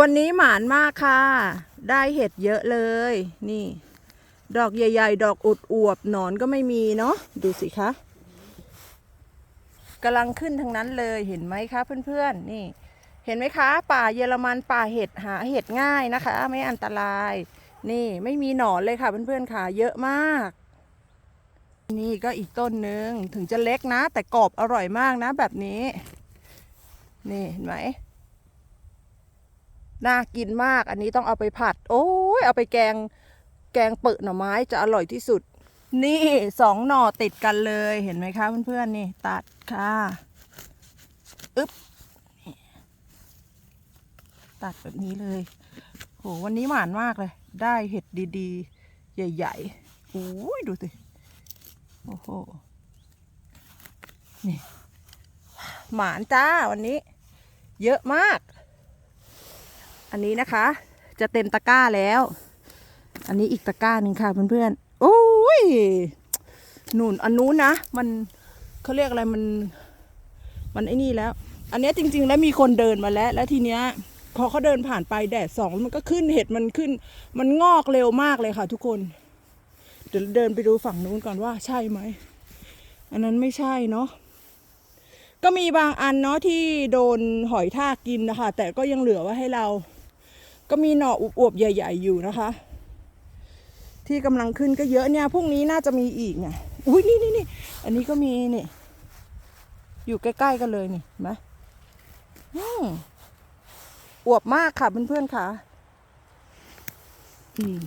วันนี้หมานมากค่ะ ได้เห็ดเยอะเลย นี่ ดอกใหญ่ ๆ ดอกอุดอวบหนอนก็ไม่มีเนาะดูสิคะกำลังขึ้นทั้งนั้นเลยเห็นไหมคะเพื่อนๆนี่ เห็นไหมคะ ป่าเยอรมันป่าเห็ดหาเห็ดง่ายนะคะ ไม่อันตราย นี่ไม่มีหนอนเลยค่ะเพื่อนๆค่ะ เยอะมาก นี่ก็อีกต้นหนึ่งถึงจะเล็กนะ แต่กรอบอร่อยมากนะแบบนี้ นี่เห็นไหม น่ากินมาก อันนี้ต้องเอาไปผัด โอ้ยเอาไปแกง แกงเปิดหน่อไม้จะอร่อยที่สุด นี่สองหน่อติดกันเลยเห็นไหมคะเพื่อนๆนี่ ตัดค่ะอึ๊บตัดแบบนี้เลยโหวันนี้หมานมากเลย ได้เห็ดดีๆ ใหญ่ๆโอ้ยดูสิโอ้โหนี่หมานจ้าวันนี้ เยอะมาก อันนี้นะคะ จะเต็มตะกร้าแล้ว อันนี้อีกตะกร้าหนึ่งค่ะเพื่อนๆโอ้ยหนุนอันนู้นนะ มันเขาเรียกอะไรมัน มันไอ้นี่แล้ว อันนี้จริง ๆ แล้วมีคนเดินมาแล้ว แล้วทีเนี้ยพอเขาเดินผ่านไปแดดสองมันก็ขึ้นเห็ดมันขึ้น มันงอกเร็วมากเลยค่ะ ทุกคนเดี๋ยวเดินไปดูฝั่งนู้นก่อนว่าใช่ไหมอันนั้นไม่ใช่เนาะก็มีบางอันเนาะที่โดนหอยทากกินนะคะแต่ก็ยังเหลือไว้ให้เรา ก็มีหน่ออวบๆใหญ่ ๆ อยู่นะคะ ที่กำลังขึ้นก็เยอะเนี่ยพรุ่งนี้น่าจะมีอีกเนี่ยอุ้ยนี่นี่นี่อันนี้ก็มีนี่อยู่ใกล้ ๆ กันเลยนี่เห็นไหมอืมอวบมากค่ะเพื่อนๆค่ะ อืม